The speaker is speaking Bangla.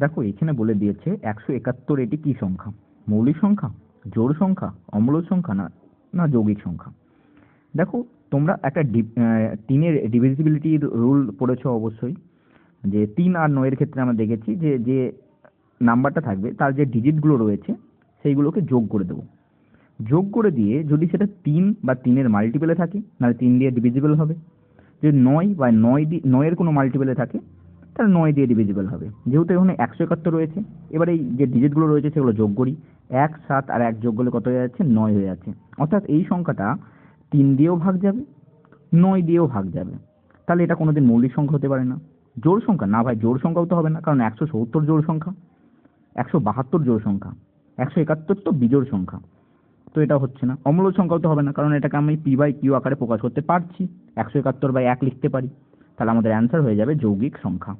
দেখো, এখানে বলে দিয়েছে একশো একাত্তর এটি কি সংখ্যা? মৌলিক সংখ্যা? জোড় সংখ্যা? অম্ল সংখ্যা? না না, যৌগিক সংখ্যা। দেখো, তোমরা একটা ডি- তিনের ডিভিজিবিলিটির রুল পড়েছো অবশ্যই। যে তিন আর নয়ের ক্ষেত্রে আমরা দেখেছি যে যে নাম্বারটা থাকবে, তার যে ডিজিটগুলো রয়েছে, সেইগুলোকে যোগ করে দেবো। যোগ করে দিয়ে যদি সেটা তিন বা তিনের মাল্টিপেলে থাকে নাহলে তিন দিয়ে ডিভিজিবল হবে। যদি নয় বা নয় নয়ের কোনো মাল্টিপেলে থাকে তাহলে নয় দিয়ে ডিভিজিবল হবে। যেহেতু এখানে একশো একাত্তর রয়েছে, এবার এই যে ডিজিটগুলো রয়েছে সেগুলো যোগ করি। এক, সাত আর এক যোগ করলে কত হয়ে যাচ্ছে? নয় হয়ে যাচ্ছে। অর্থাৎ এই সংখ্যাটা তিন দিয়েও ভাগ যাবে, নয় দিয়েও ভাগ যাবে। তাহলে এটা কোনোদিন মৌলিক সংখ্যা হতে পারে না। জোর সংখ্যা? না ভাই জোর সংখ্যাও তো হবে না, কারণ একশো সত্তর জোড় সংখ্যা, একশো বাহাত্তর জোর সংখ্যা, একশো একাত্তর তো বিজোড় সংখ্যা। তো এটা হচ্ছে না। অম্ল সংখ্যাও তো হবে না, কারণ এটাকে আমি পি বাই কিউ আকারে প্রকাশ করতে পারছি। একশো একাত্তর বাই এক লিখতে পারি। তাহলে আমাদের অ্যান্সার হয়ে যাবে যৌগিক সংখ্যা।